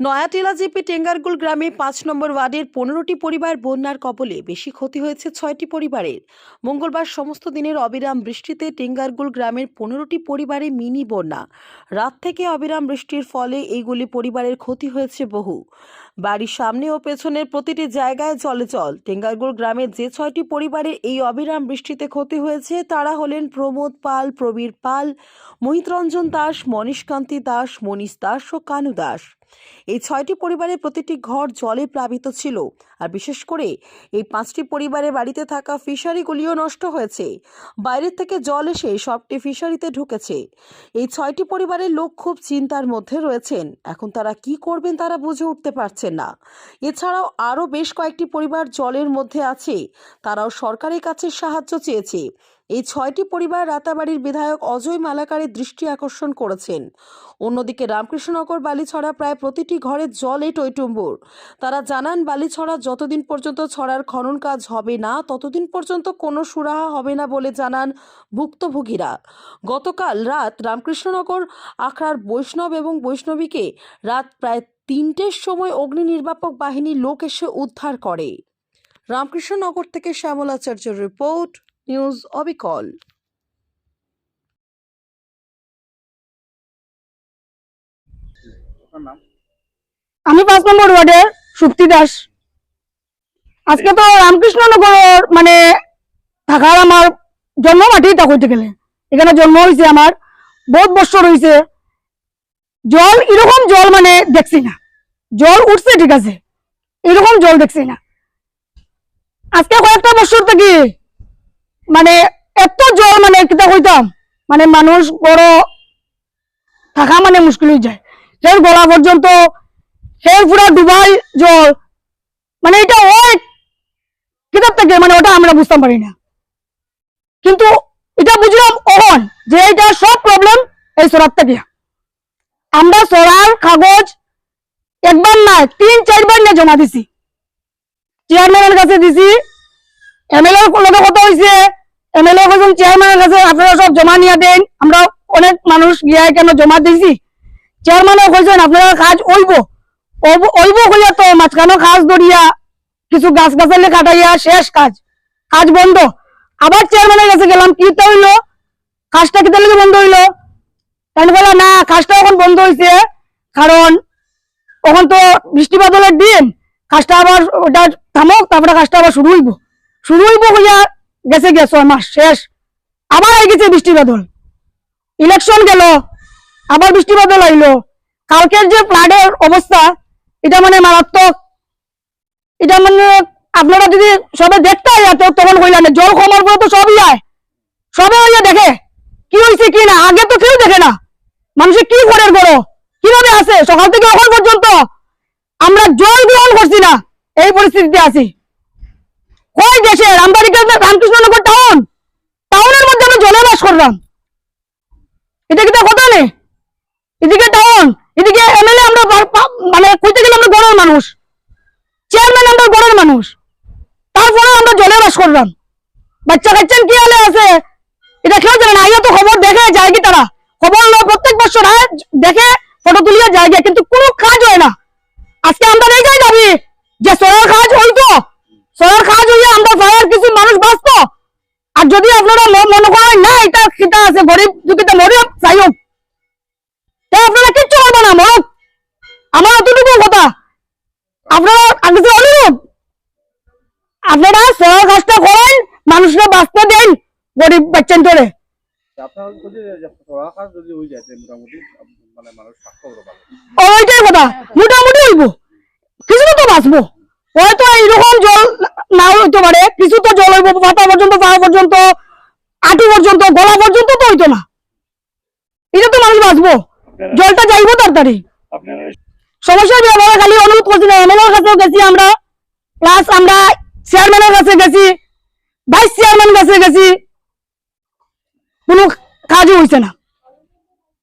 নয়াটিলা GP টেঙ্গারগুল গ্রামে পাঁচ নম্বর ওয়ার্ডের পনেরোটি পরিবার বন্যার কবলে বেশি ক্ষতি হয়েছে ছয়টি পরিবারের। মঙ্গলবার সমস্ত দিনের অবিরাম বৃষ্টিতে টেঙ্গারগুল গ্রামের পনেরোটি পরিবারে মিনি বন্যা। রাত থেকে অবিরাম বৃষ্টির ফলে এইগুলি পরিবারের ক্ষতি হয়েছে বহু। বাড়ির সামনে ও পেছনের প্রতিটি জায়গায় জলে জল। টেঙ্গারগুল গ্রামের যে ছয়টি পরিবারের এই অবিরাম বৃষ্টিতে ক্ষতি হয়েছে তারা হলেন প্রমোদ পাল, প্রবীর পাল, মোহিতরঞ্জন দাস, মনীষকান্তি দাস, মনীষ দাস ও কানু দাস। এই ছয়টি পরিবারের প্রতিটি ঘর জলে প্লাবিত ছিল। আর বিশেষ করে এই পাঁচটি পরিবারের বাড়িতে থাকা ফিশারিগুলিও নষ্ট হয়েছে। বাইরের থেকে জল এসে সবটি ফিশারিতে ঢুকেছে। এই ছয়টি পরিবারের লোক খুব চিন্তার মধ্যে রয়েছেন। এখন তারা কি করবেন তারা বুঝে উঠতে পারছেন না। এছাড়াও আরও বেশ কয়েকটি পরিবার জলের মধ্যে আছে। তারাও সরকারের কাছে সাহায্য চেয়েছে। এই ছয়টি পরিবার রাতাবাড়ির বিধায়ক অজয় মালাকারের দৃষ্টি আকর্ষণ করেছেন। অন্যদিকে রামকৃষ্ণনগর বালিছড়া প্রায় প্রতিটি ঘরে জলে টইটুম্বুর। তারা জানান, বালিছড়া যতদিন পর্যন্ত ছড়ার খনন কাজ হবে না, ততদিন পর্যন্ত কোনো সুরাহা হবে না বলে জানান ভুক্তভোগীরা। গতকাল রাত রামকৃষ্ণনগর, আখড়ার বৈষ্ণব এবং বৈষ্ণবীকে রাত প্রায় তিনটের সময় অগ্নি নির্বাপক বাহিনীর লোক এসে উদ্ধার করে। রামকৃষ্ণনগর থেকে শ্যামলাচার্যের রিপোর্ট নিউজ অবিকল। আমি পাঁচ নম্বর ওয়ার্ডের সুপ্তি দাস। আজকে তো রামকৃষ্ণনগর মানে থাকার আমার জন্ম মাটিটা কইতে গেলে। এখানে জন্ম হয়েছে আমার বহুত বছর হয়েছে জল এরকম জল মানে দেখছি না। জল উঠছে ঠিক আছে এরকম জল দেখছি না। আজকে কয়েকটা বছর থেকে মানে এত জল মানে কিতা কইতাম? মানে মানুষ বড় থাকা মানে মুশকিল হয়ে যায়। সেই গলা পর্যন্ত সেই পুরা ডুবাই জল। মানে এটা ওই কিতাব থেকে মানে ওটা আমরা বুঝতে পারি না। কিন্তু এটা বুঝলাম অহন যে এটা সব প্রবলেম এই সরাব থেকে। আমরা সরার কাগজ একবার না, তিন, চারবার নিয়ে জমা দিছি। চেয়ারম্যানের কাছে দিছি। এমএলএ লগে কথা হয়েছে এমএলএ বলছেন চেয়ারম্যানের কাছে আপনারা সব জমা নিয়ে দেন। আমরা অনেক মানুষ কেন জমা দিছি? চেয়ারম্যানও কইছেন, আপনারা কাজ ওইব ওইব তো মাঝখানো কাজ কিছু গাছ গাছালি কাটাইয়া শেষ কাজ। কাজ বন্ধ। আবার চেয়ারম্যানের কাছে গেলাম, কি তো হইল? কাজটা বন্ধ হইল? বলে না, কাজটা এখন বন্ধ হয়েছে কারণ তখন তো বৃষ্টি বাদলের দিন। কাজটা আবার ওটা থামক, তারপরে কাজটা আবার শুরু হইব। শুরু হইব কইয়া গেছে গিয়া ছয় মাস, শেষ। আবার হয়ে গেছে বৃষ্টি বাদল। ইলেকশন গেল, আবার বৃষ্টি বাদল আইলো। কালকের যে ফ্লাডের অবস্থা, এটা মানে মারাত্মক। এটা মানে আপনারা যদি সবে দেখতে তো তখন কইলেন জল কমার পরে তো সবই যায় সবে হইয়া দেখে, কি হয়েছে কি না? আগে তো কেউ দেখে না। মানুষের কি করে বড় কীভাবে আছে? সকাল থেকে এখন পর্যন্ত আমরা জল গ্রহণ করছি না। এই পরিস্থিতিতে আছি। কই দেশে? রামবাড়িকে রামকৃষ্ণনগর টাউন টাউনের মধ্যে আমি জলে বাস করলাম। এটা কি এদিকে টাউন এদিকে এমএলএ আমরা মানে কইতে গেলে আমরা গড়ের মানুষ। চেয়ারম্যান আমরা গড়ের মানুষ। তারপরে আমরা জলে বাস করলাম। বাচ্চা কাচ্চান কি হালে আছে? এটা কেউ জানে আইয়া তো খবর দেখে, যায় কি তারা? খবর প্রত্যেক বছর দেখে ফটো তুলিয়া যায় কিন্তু কোনো কাজ হয় না। আজকে আমরা এই যাই দাবি। যে সরার কাজ সরার কাজ হইয়া আমরা কিছু মানুষ বাঁচতো আর যদি আপনারা মনে করেন না এটা খিতা আছে গরিব দুঃখিত তাই আপনারা কিচ্ছু করব না মরক। আমার অতটুকু কথা। আপনারা আগে অনুরোধ আপনারা কাজটা করেন মানুষরা বাঁচতে দেন গরিব বাচ্চান ধরে যদি যদি মোটামুটি মানে মোটামুটি হইব। কিছু তো বাঁচবো। হয়তো এইরকম জল না হইতে পারে। কিছু তো জল হইব মাথা পর্যন্ত পা পর্যন্ত আটু পর্যন্ত গলা পর্যন্ত তো হইতো না। এটা তো মানুষ বাঁচবো। জলটা যাইবো তাড়াতাড়ি। সমস্যা খালি অনুরোধ করছি না এমএলএর কাছেও গেছি আমরা।